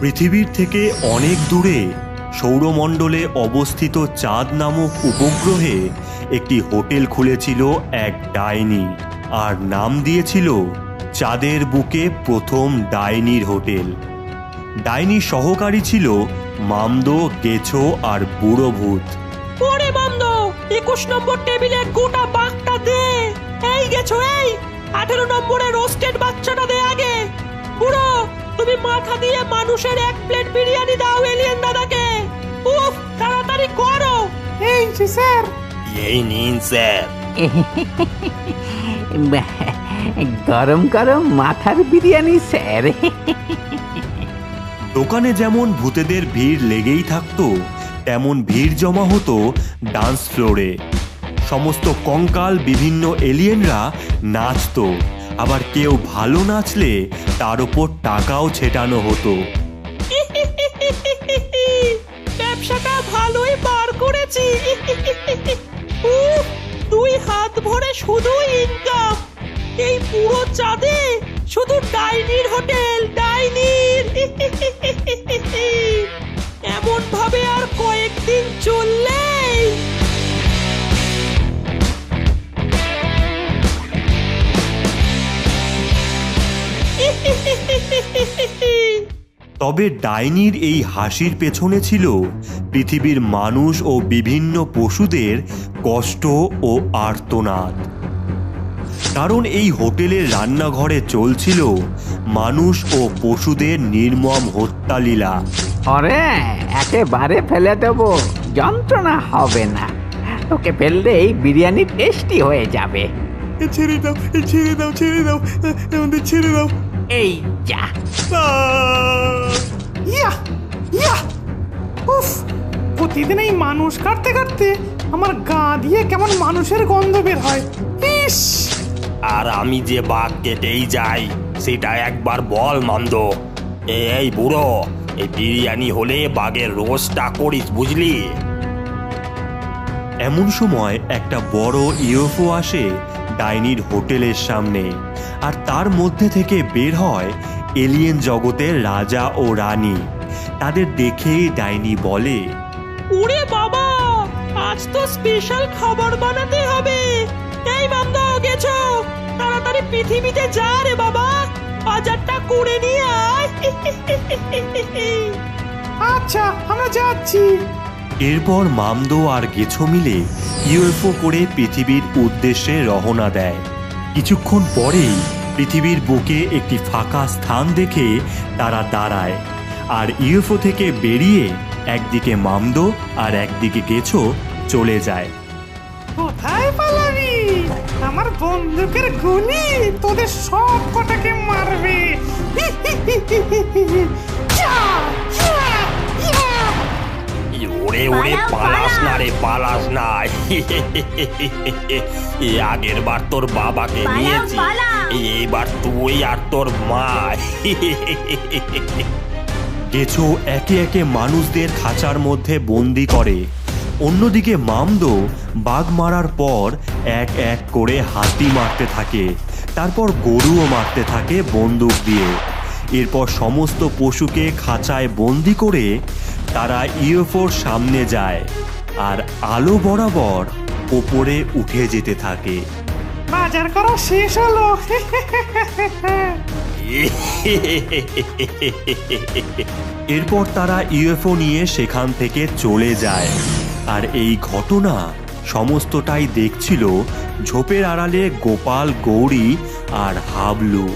পৃথিবীর থেকে অনেক দূরে সৌরমণ্ডলে অবস্থিত চাঁদ নামক উপগ্রহে একটি হোটেল খুলেছিল এক ডাইনি আর নাম দিয়েছিল চাঁদের বুকে প্রথম ডাইনির হোটেল। ডাইনি সহকারী ছিল মামদো গেছো আর বুড়ো ভূত। ওরে বন্ধ একুশ নম্বর টেবিলে গোটা বাঘটা দে। এই গেছো, এই। আঠেরো নম্বরে রোস্টেড বাচ্চাটা দে আগে। বুড়ো! তুমি মাথা দিয়ে মানুষের এক প্লেট বিরিয়ানি দাও এলিয়েন দাদাকে। উফ তাড়াতাড়ি করো। এই যে স্যার। এই নিন স্যার। গরম গরম মাথার বিরিয়ানি স্যার। দোকানে যেমন ভূতেদের ভিড় লেগেই থাকতো তেমন ভিড় জমা হতো ডান্স ফ্লোরে। সমস্ত কঙ্কাল বিভিন্ন এলিয়েনরা নাচতো। আবার কেউ ভালো নাচলে তার উপর টাকাও ছেটানো হতো। ব্যবসাটা ভালোই বার করেছি। দুই হাত ভরে শুধু ইনকাম এই পুরো চাঁদে শুধু ডাইনির হোটেল, ডাইনির। এমন ভাবে আর কয়েকদিন চললেই তবে ডাইনির এই হাসির পেছনে ছিল পৃথিবীর মানুষ ও বিভিন্ন পশুদের কষ্ট ও আর্তনাদ। কারণ এই হোটেলের রান্নাঘরে চলছিল মানুষ ও পশুদের নির্মম হত্যালীলা। ওরে একেবারে ফেলে দেবো যন্ত্রণা হবে না। তোকে ফেললে এই বিরিয়ানি টেস্টি হয়ে যাবে। ছেড়ে দাও ছেড়ে দাও ছেড়ে দাও আমাদের ছেড়ে দাও। এই যা। প্রতিদিন এই মানুষ কাটতে কাটতে আমার গা দিয়ে কেমন মানুষের গন্ধ বের হয়। ইস! আর আমি যে বাঘ কেটেই যাই সেটা একবার বল মামদ এই বুড়ো এই বিরিয়ানি হলে বাঘের রোস্টটা করিস বুঝলি? এমন সময় একটা বড় ইউএফও আসে ডাইনির হোটেলের সামনে আর তার মধ্যে থেকে বের হয় এলিয়েন জগতের রাজা ও রানী। তাদের দেখেই ডাইনি বলে আজ তো স্পেশাল খাবার বানাতে হবে। এই বান্দ গেছো? তাড়াতাড়ি পৃথিবীতে যা রে বাবা। বাজারটা করে নিয়ে আয়। আচ্ছা আমরা যাচ্ছি। এরপর মামদো আর গেছো মিলে ইউএফও করে পৃথিবীর উদ্দেশ্যে রওনা দেয়। কিছুক্ষণ পরেই পৃথিবীর বুকে একটি ফাঁকা স্থান দেখে তারা দাঁড়ায়। আর ইউএফও থেকে বেরিয়ে একদিকে মামদো আর একদিকে গেছো চলে যায় কোথায় পালাবি আমার বন্দুকের গুলি তোদের সব কটাকে মারবে ইয়া, ইয়া, ইয়া। ওরে ওরে পালাস না রে পালাস না আগের বার তোর বাবাকে নিয়েছি এইবার তুই আর তোর মা গেছো একে একে মানুষদের খাঁচার মধ্যে বন্দি করে অন্যদিকে মামদো বাঘ মারার পর এক এক করে হাতি মারতে থাকে। তারপর গরুও মারতে থাকে বন্দুক দিয়ে। এরপর সমস্ত পশুকে খাঁচায় বন্দি করে তারা ইউএফওর সামনে যায় আর আলো বরাবর ওপরে উঠে যেতে থাকে। বাজার করা শেষ হলো। এরপর তারা ইউএফও নিয়ে সেখান থেকে চলে যায়। আর এই ঘটনা সমস্তটাই দেখছিল ঝোপের আড়ালে গোপাল গৌরী আর হাবলু।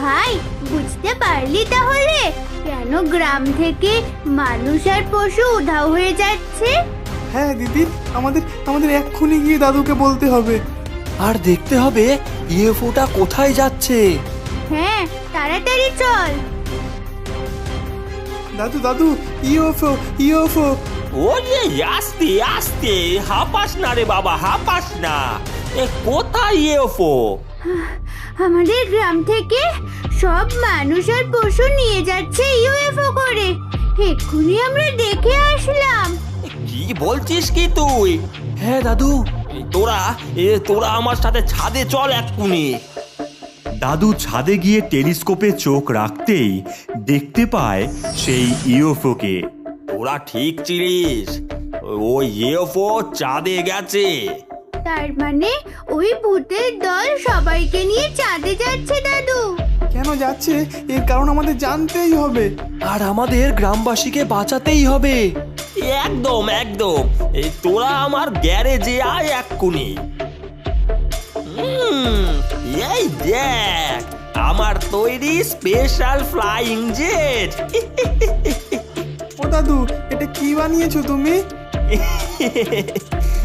ভাই বুঝতে পারলি তাহলে? কেন গ্রাম থেকে মানুষ আর পশু উধাও হয়ে যাচ্ছে? হ্যাঁ দিদি আমাদের আমাদের এক্ষুনি গিয়ে দাদুকে বলতে হবে। আর দেখতে হবে ইউএফওটা কোথায় যাচ্ছে? হ্যাঁ তাড়াতাড়ি চল। দাদু দাদু ইউএফও ইউএফও। ওরে আস্তে আস্তে হাঁপাস না রে বাবা হাঁপাস না। এ কোথায় এফো আমাদের গ্রাম থেকে সব মানুষ আর পশু নিয়ে যাচ্ছে ইউএফও করে। এক্ষুনি আমরা দেখে আসলাম। কি বলছিস কি তুই? হ্যাঁ দাদু তোরা এ তোরা আমার সাথে ছাদে চল এক্ষুনি দাদু ছাদে গিয়ে টেলিস্কোপে চোখ রাখতেই দেখতে পায় সেই ইউএফওকে। তোরা ঠিক ছিলিস ওই ইউএফও চাঁদে গেছে। তার মানে ওই ভূতের দল সবাইকে নিয়ে চাঁদে যাচ্ছে দাদু। কেন যাচ্ছে? এর কারণ আমাদের জানতেই হবে। আর আমাদের গ্রামবাসীকে বাঁচাতেই হবে। একদম একদম। এই তোরা আমার গ্যারেজে আয় এক্ষুনি হুম, এই দেখ আমার তৈরি স্পেশাল ফ্লাইং জেট ও দাদু এটা কি বানিয়েছো তুমি?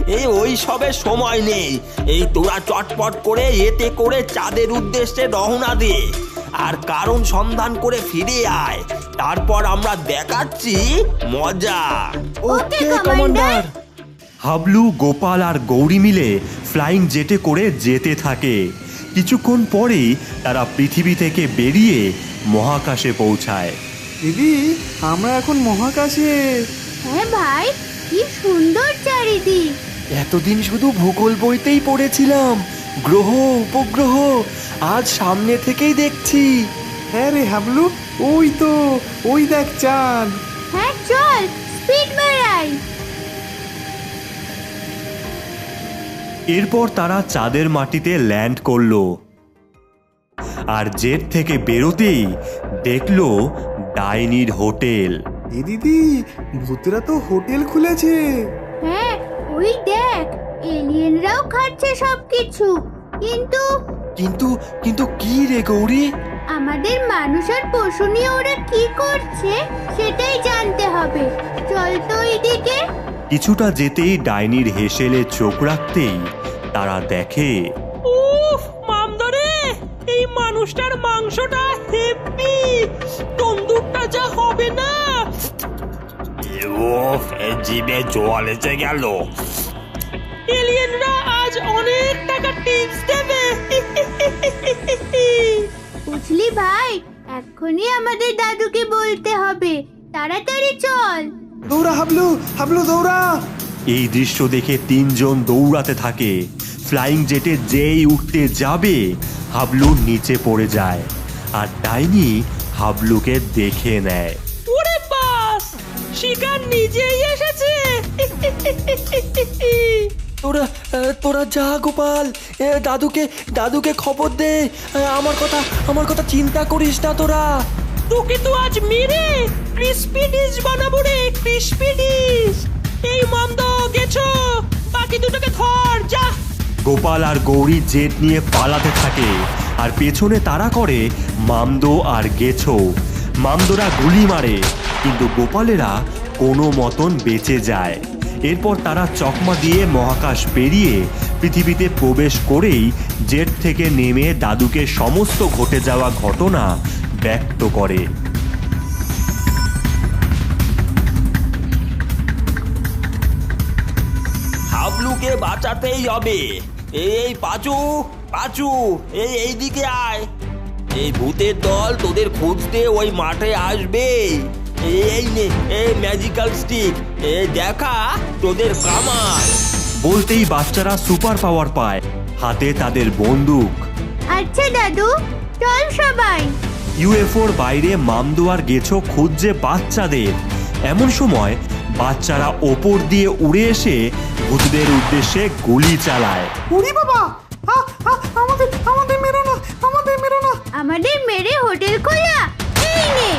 এই ওই সবে সময় নেই। এই তোরা চটপট করে এতে করে চাঁদের উদ্দেশ্যে রহনা দে। আর কারণ সন্ধান করে ফিরে আয়। তারপর আমরা দেখাচ্ছি মজা। Okay commander. হাবলু গোপাল আর গৌরী মিলে ফ্লাইং জেটে করে যেতে থাকে। কিছুক্ষণ পরেই তারা পৃথিবী থেকে বেরিয়ে মহাকাশে পৌঁছায়। দিদি আমরা এখন মহাকাশে। হ্যাঁ ভাই কি সুন্দর চারিদিক। এতদিন শুধু ভূগোল বইতেই পড়েছিলাম। গ্রহ উপগ্রহ আজ সামনে থেকেই দেখছি। হ্যাঁ রে হাবলু ওই তো ওই দেখ চাঁদ। হ্যাঁ চল স্পিড বাড়াই। এরপর তারা চাঁদের মাটিতে ল্যান্ড করল। আর জেট থেকে বেরোতেই দেখল ডাইনির হোটেল। এ দিদি ভূতেরা তো হোটেল খুলেছে। হ্যাঁ ওই দেখ এলিয়েনরাও খাচ্ছে সবকিছু। কিন্তু কিন্তু কিন্তু কি রে গৌরী? আমাদের মানুষ আর পশু নিয়ে ওরা কি করছে সেটাই জানতে হবে। চল তো এইদিকে কিছুটা যেতেই ডাইনির হেসেলে চোখ রাখতেই তারা দেখে উফ মামদরে এই মানুষটার মাংসটা হেভি। তন্দুরটা যা হবে না। ওফ এই জিভে জল এসে গেল। এলিয়েনরা আজ অনেক টাকা টিপস দেবে। বুঝলি ভাই এক্ষুনি আমাদের দাদুকে বলতে হবে। তাড়াতাড়ি চল। দৌড়া হাবলু হাবলু দৌড়া। এই দৃশ্য দেখে তিনজন দৌড়াতে থাকে। ফ্লাইং জেটে যেই উঠতে যাবে হাবলু নিচে পড়ে যায় আর ডাইনি হাবলুকে দেখে নেয়। ওরে বাস! শিকার নিজেই এসেছে! তোরা তোরা যা গোপাল দাদুকে দাদুকে খবর দে। আমার কথা আমার কথা চিন্তা করিস না তোরা। তোকে তো আজ মেরে ক্রিসপি ডিশ বানাবো রে ক্রিসপি ডিশ এই মামদ গেছো? বাকি দুটোকে ধর, যা। গোপাল আর গৌরী জেট নিয়ে পালাতে থাকে, আর পেছনে তারা করে মামদো আর গেছো। মামদোরা গুলি মারে, কিন্তু গোপালেরা কোনো মতন বেঁচে যায়। এরপর তারা চকমা দিয়ে মহাকাশ পেরিয়ে পৃথিবীতে প্রবেশ করেই জেট থেকে নেমে দাদুকে সমস্ত ঘটে যাওয়া ঘটনা ব্যক্ত করে। হাবলুকে বাঁচাতেই হবে। এই পাচু পাচু, এই এইদিকে আয়। এই ভূতের দল তোদের খুঁজতে ওই মাঠে আসবে। এই নে, এই ম্যাজিক্যাল স্টিক এই দেখা তোদের কামাল। বলতেই বাচ্চারা সুপার পাওয়ার পায়। হাতে তাদের বন্দুক। আচ্ছা দাদু, চল সবাই। ইউএফওর বাইরে মামদোয়ার গেছো খুঁজছে বাচ্চাদের। এমন সময় বাচ্চারা ওপর দিয়ে উড়ে এসে ভূতদের উদ্দেশ্যে গুলি চালায়। উড়ি বাবা! আমাদের আমাদের মেরো না আমাদের মেরো না। আমাদের মেরে হোটেল খোলা। এই নে।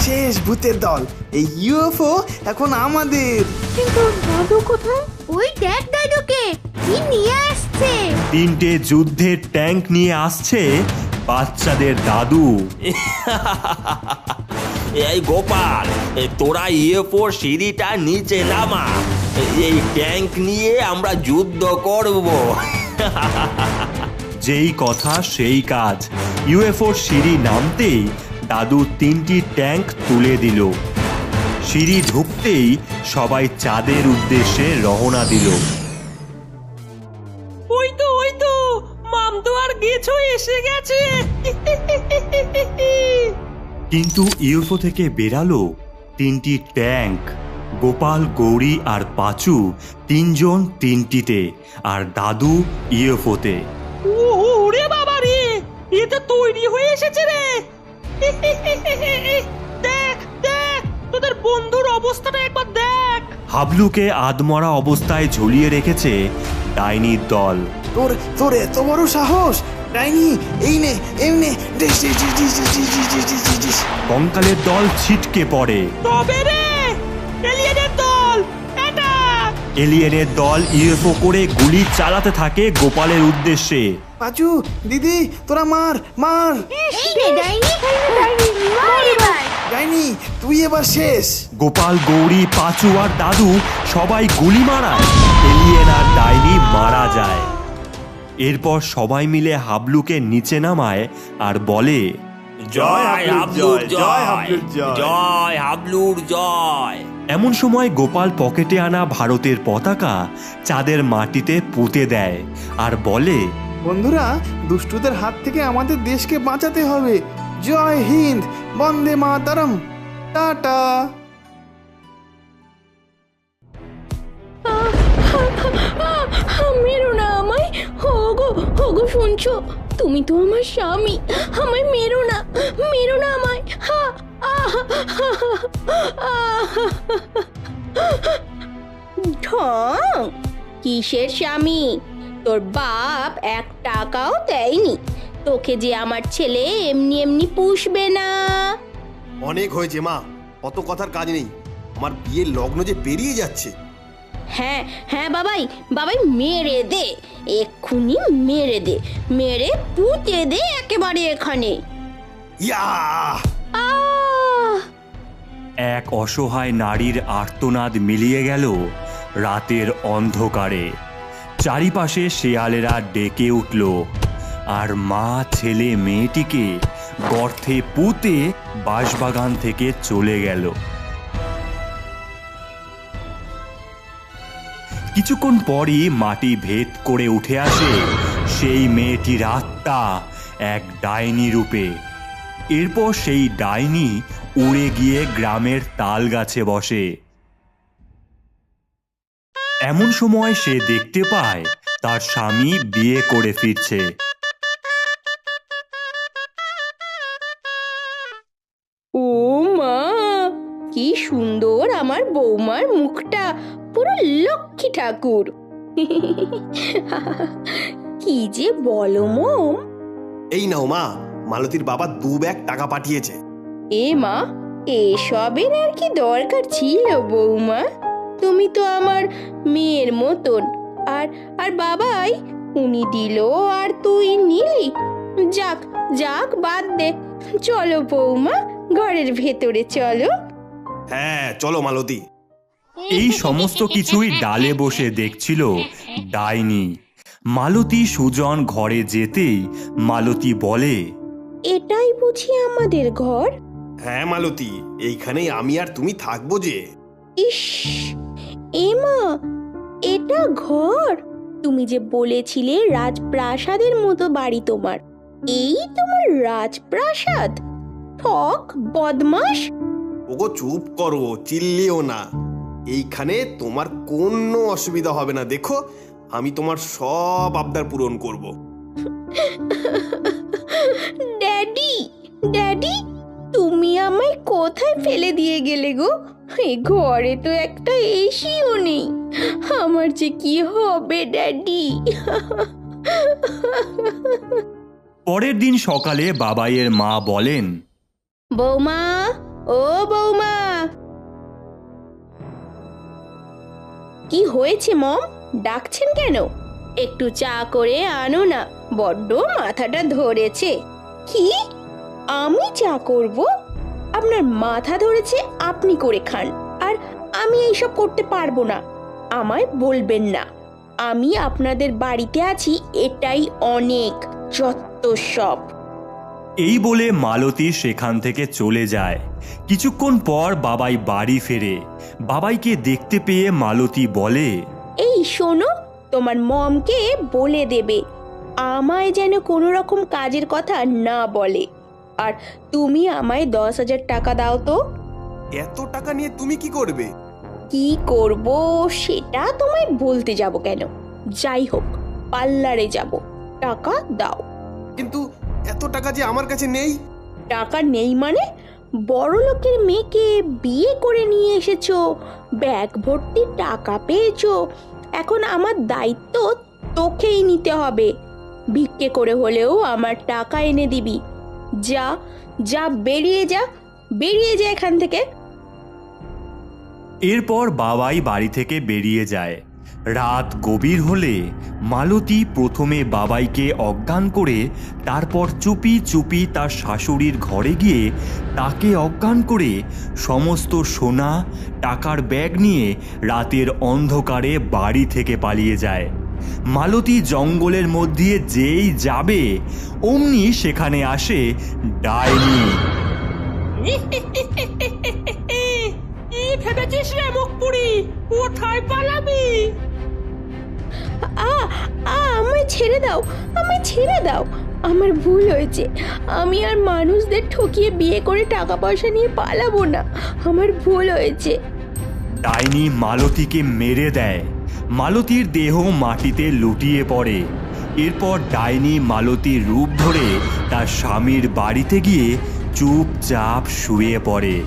শেষ ভূতের দল। এই ইউএফও এখন আমাদের। কিন্তু দাদু কোথায়? ওই দেখ দাদুকে। কি নিয়ে আসছে তিনটে যুদ্ধের ট্যাঙ্ক নিয়ে আসছে বাচ্চাদের দাদু। এই গোপাল তোরা ইয়েফোর সিঁড়িটা নিচে নামা। এই ট্যাঙ্ক নিয়ে আমরা যুদ্ধ করব। যেই কথা সেই কাজ। ইউএফওর সিঁড়ি নামতেই দাদু তিনটি ট্যাঙ্ক তুলে দিল। সিঁড়ি ঢুকতেই সবাই চাঁদের উদ্দেশ্যে রওনা দিল। এসে গেছে। কিন্তু ইউএফও থেকে বেরালো তিনটি ট্যাঙ্ক গোপাল গৌরী আর পাচু তিনজন তিনটিতে আর দাদু ইউএফওতে। এ তো তৈরি হয়ে এসেছে রে। দেখ দেখ তোদের বন্ধুর অবস্থাটা একবার দেখ। হাবলুকে আদমরা অবস্থায় ঝুলিয়ে রেখেছে ডাইনির দল। তোর তোর এত বড় সাহস? কঙ্কালের দল ছিটকে পড়ে। এলিয়েনের দল ইউএফও করে গুলি চালাতে থাকে গোপালের উদ্দেশ্যে। পাচু দিদি তোরা মার মার। ডাইনি তুই এবার শেষ। গোপাল গৌরী পাচু আর দাদু সবাই গুলি মারায়। এলিয়েন আর ডাইনি মারা যায়। এরপর সবাই মিলে হাবলুকে নিচে নামায় আর বলে জয় হাবলুর জয়। জয়। হাবলুর জয়। এমন সময় গোপাল পকেটে আনা ভারতের পতাকা চাঁদের মাটিতে পুঁতে দেয় আর বলে বন্ধুরা দুষ্টুদের হাত থেকে আমাদের দেশকে বাঁচাতে হবে। জয় হিন্দ বন্দে মাতরম। টাটা। মেরো না আমায়। হোগো হোগো শুনছো? তুমি তো আমার স্বামী। আমায় মেরো না মেরো না আমায়। হা কিসের স্বামী? তোর বাপ এক টাকাও দেয়নি। তোকে যে আমার ছেলে এমনি এমনি পুষবে না। অনেক হয়েছে মা, অত কথার কাজ নেই। আমার বিয়ের লগ্ন যে পেরিয়ে যাচ্ছে। হ্যাঁ হ্যাঁ বাবাই বাবাই মেরে দে এক্ষুনি মেরে দে মেরে পুঁতে দে একেবারে এখানে। ইয়া! এক অসহায় নারীর আর্তনাদ মিলিয়ে গেল রাতের অন্ধকারে। চারিপাশে শেয়ালেরা ডেকে উঠল আর মা ছেলে মেয়েটিকে গর্থে পুঁতে বাঁশবাগান থেকে চলে গেল। কিছুক্ষণ পরই মাটি ভেদ করে উঠে আসে সেই মেয়েটির আত্মা এক ডাইনি রূপে। এরপর সেই ডাইনি উড়ে গিয়ে গ্রামের তাল গাছে বসে। এমন সময় সে দেখতে পায় তার স্বামী বিয়ে করে ফিরছে। ও মা, কি সুন্দর আমার বৌমার মুখটা। পুরো লক্ষ্মী ঠাকুর। কি যে বলো মম। এই নাও মা মালতীর বাবা দু ব্যাগ টাকা পাঠিয়েছে। এ মা এসবের আর কি দরকার ছিল বৌমা? তুমি তো আমার মেয়ের মতন। আর আর বাবাই উনি দিল আর তুই নিলি। যাক যাক বাদ দে। চলো বৌমা ঘরের ভেতরে চলো। হ্যাঁ চলো মালতী। এই সমস্ত কিছুই ডালে বসে দেখছিল ডাইনি। মালতী সুজন ঘরে যেতেই মালতী বলে এটাই বুঝি আমাদের ঘর? হ্যাঁ মালতী এইখানেই আমি আর তুমি থাকব যে। ইস এমা এটা ঘর? তুমি যে বলেছিলে রাজপ্রাসাদের মতো বাড়ি তোমার এই তোমার রাজপ্রাসাদ? ঠক বদমাস ওগো চুপ করো চিল্লিও না। এইখানে তোমার কোনো অসুবিধা হবে না। দেখো আমি তোমার সব আবদার পূরণ করব। ড্যাডি ড্যাডি তুমি আমায় কোথায় ফেলে দিয়ে গেলে গো? এই ঘরে তো একটা এসিও নেই। আমার যে কি হবে ড্যাডি? পরের দিন সকালে বাবাইয়ের মা বলেন বৌমা ও বৌমা কি হয়েছে, মম? ডাকছেন কেন? একটু চা করে আনো না, বড্ড মাথাটা ধরেছে। কি? আমি চা করব? আপনার মাথা ধরেছে, আপনি করে খান। আর আমি এইসব করতে পারব না। আমায় বলবেন না। আমি আপনাদের বাড়িতে আছি, এটাই অনেক, যত সব। এই বলে মালতী সেখান থেকে চলে যায়। কিছুক্ষণ পর বাবাই বাড়ি ফেরে। বাবাইকে দেখতে পেয়ে মালতী বলে এই শোনো তোমার মমকে বলে দেবে। আমায় যেন কোনো রকম কাজের কথা না বলে। আর তুমি আমায় দশ হাজার টাকা দাও তো। এত টাকা নিয়ে তুমি কি করবে? কি করব সেটা তোমায় বলতে যাব কেন? যাই হোক পার্লারে যাব। টাকা দাও। কিন্তু এত টাকা যে আমার কাছে নেই। টাকা নেই মানে? বড় লোকের মেয়েকে বিয়ে করে নিয়ে এসেছ ব্যাগ ভর্তি টাকা পেয়েছ এখন আমার দায়িত্ব তোকেই নিতে হবে। ভিক্ষে করে হলেও আমার টাকা এনে দিবি। যা যা বেরিয়ে যা বেরিয়ে যা এখান থেকে। এরপর বাবাই বাড়ি থেকে বেরিয়ে যায়। রাত গভীর হলে মালতী প্রথমে বাবাইকে অজ্ঞান করে তারপর চুপি চুপি তার শাশুড়ির ঘরে গিয়ে তাকে অজ্ঞান করে সমস্ত সোনা টাকার ব্যাগ নিয়ে রাতের অন্ধকারে বাড়ি থেকে পালিয়ে যায় মালতী জঙ্গলের মধ্যে যেই যাবে অমনি সেখানে আসে ডাইনি ভেবেছিস রে মুখপুরি কোথায় পালাবি আ আ, আমায় ছেড়ে দাও, আমায় ছেড়ে দাও। আমার ভুল হয়েছে। আমি আর মানুষদের ঠকিয়ে বিয়ে করে টাকা পয়সা নিয়ে পালাবো না। আমার ভুল হয়েছে। ডাইনি মালতীকে মেরে দেয়। মালতীর দেহ মাটিতে লুটিয়ে পড়ে। এরপর ডাইনি মালতীর রূপ ধরে তার স্বামীর বাড়িতে গিয়ে চুপচাপ শুয়ে পড়ে।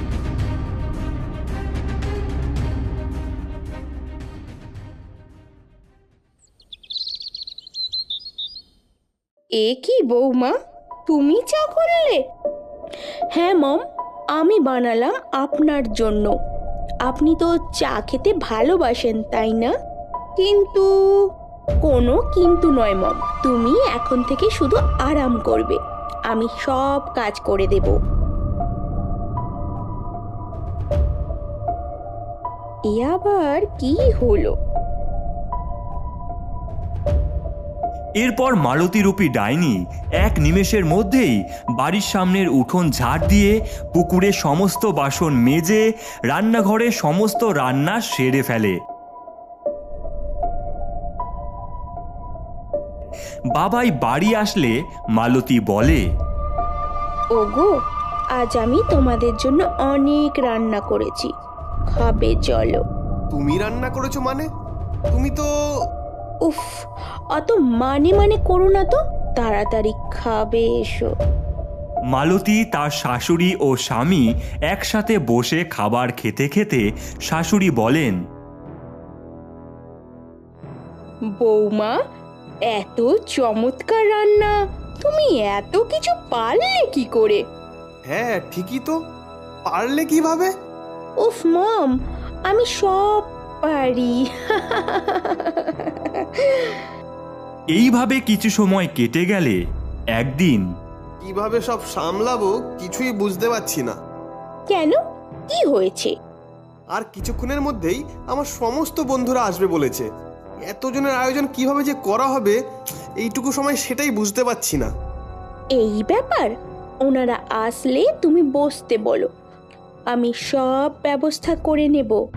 এ কি বৌমা? তুমি চা করলে? হ্যাঁ মম আমি বানালাম আপনার জন্য। আপনি তো চা খেতে ভালোবাসেন তাই না? কিন্তু কোনো কিন্তু নয় মম তুমি এখন থেকে শুধু আরাম করবে। আমি সব কাজ করে দেব। এ আবার কি হলো? এরপর মালতীরূপী ডাইনি এক নিমেষের মধ্যেই বাড়ির সামনের উঠোন ঝাড় দিয়ে পুকুরে সমস্ত বাসন মেজে রান্নাঘরে সমস্ত রান্না সেরে ফেলে। বাবাই বাড়ি আসলে মালতী বলে ওগো আজ আমি তোমাদের জন্য অনেক রান্না করেছি। খাবে চলো। তুমি রান্না করেছ মানে? তুমি তো উফ অত মানে মানে করো না তো তাড়াতাড়ি খাবে এসো। মালতী তার শাশুড়ি ও স্বামী একসাথে বসে খাবার খেতে খেতে শাশুড়ি বলেন বৌমা এত চমৎকার রান্না তুমি এত কিছু পারলে কি করে? হ্যাঁ ঠিকই তো পারলে কীভাবে? উফ মম আমি সব পারি। এইভাবে কিছু সময় কেটে গেলে একদিন কীভাবে সব সামলাবো কিছুই বুঝতে পারছি না। কেন? কি হয়েছে? আর কিছুক্ষণের মধ্যেই আমার সমস্ত বন্ধুরা আসবে বলেছে। এতজনের আয়োজন কীভাবে যে করা হবে এইটুকু সময় সেটাই বুঝতে পারছি না। এই ব্যাপার? ওনারা আসলে তুমি বসতে বলো। আমি সব ব্যবস্থা করে নেব।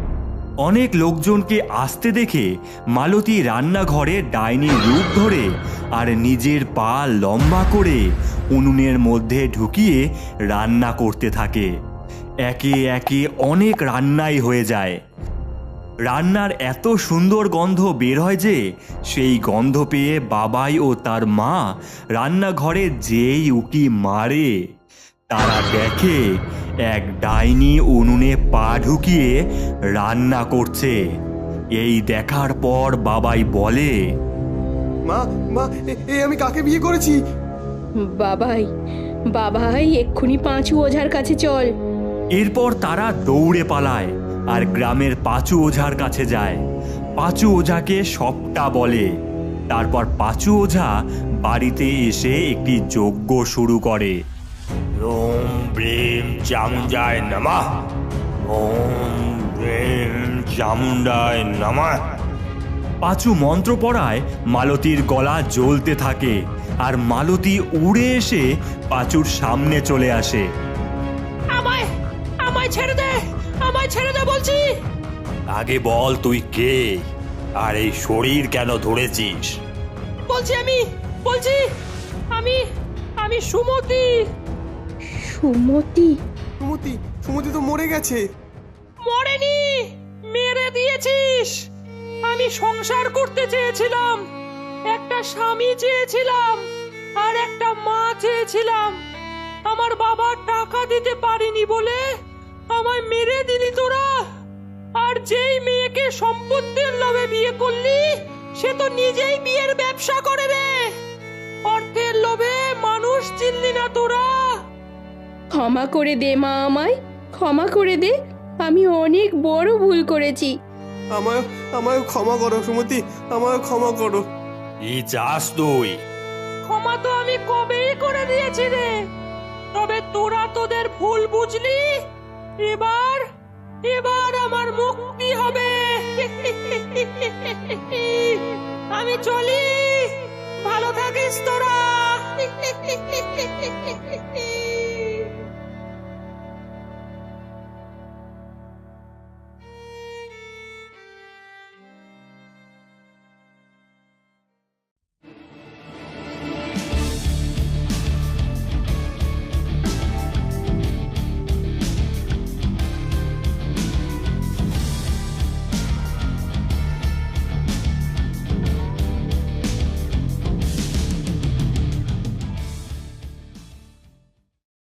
অনেক লোকজনকে আসতে দেখে মালতী রান্নাঘরে ডাইনির রূপ ধরে আর নিজের পা লম্বা করে উনুনের মধ্যে ঢুকিয়ে রান্না করতে থাকে। একে একে অনেক রান্নাই হয়ে যায়। রান্নার এত সুন্দর গন্ধ বের হয় যে সেই গন্ধ পেয়ে বাবাই ও তার মা রান্নাঘরে যেই উকি মারে, তারা দেখে এক ডাইনি উনুনে পা ঢুকিয়ে রান্না করছে। এই দেখার পর বাবাই বলে মা মা এ- আমি কাকে বিয়ে করেছি? বাবাই বাবাই এক্ষুনি পাঁচু ওঝার কাছে চল। এরপর তারা দৌড়ে পালায় আর গ্রামের পাঁচু ওঝার কাছে যায়। পাঁচু ওঝাকে সবটা বলে। তারপর পাঁচু ওঝা বাড়িতে এসে একটি যজ্ঞ শুরু করে। ওম ব্রিম চামুন্ডায় নমঃ। ওম ব্রিম চামুন্ডায় নমঃ। পাঁচু মন্ত্র পড়ায় মালতীর গলা জ্বলতে থাকে আর মালতী উড়ে এসে পাঁচুর সামনে চলে আসে। আমায় আমায় ছেড়ে দে আমায় ছেড়ে দে বলছি। আগে বল তুই কে আর এই শরীর কেন ধরেছিস? বলছি আমি বলছি আমি আমি সুমতি। সুমতি। সুমতি সুমতি তো মরে গেছে। মরেনি মেরে দিয়েছিস। আমি সংসার করতে চেয়েছিলাম একটা স্বামী চেয়েছিলাম আর একটা মা চেয়েছিলাম। আমার বাবা টাকা দিতে পারিনি বলে আমায় মেরে দিলি তোরা। আর যেই মেয়েকে সম্পত্তির লোভে বিয়ে করলি সে তো নিজেই বিয়ের ব্যবসা করে রে। অর্থের লোভে মানুষ চিনলি না তোরা। ক্ষমা করে দে মা আমায় ক্ষমা করে দে। আমি অনেক বড় ভুল করেছি। আমায় আমায় ক্ষমা করো সুমতি আমায় ক্ষমা করো। কি চাস তুই? ক্ষমা তো আমি কবেই করে দিয়েছি রে। তবে তোরা তোদের ভুল বুঝলি? এবার এবার আমার মুক্তি হবে। আমি চলি। ভালো থাকিস তোরা।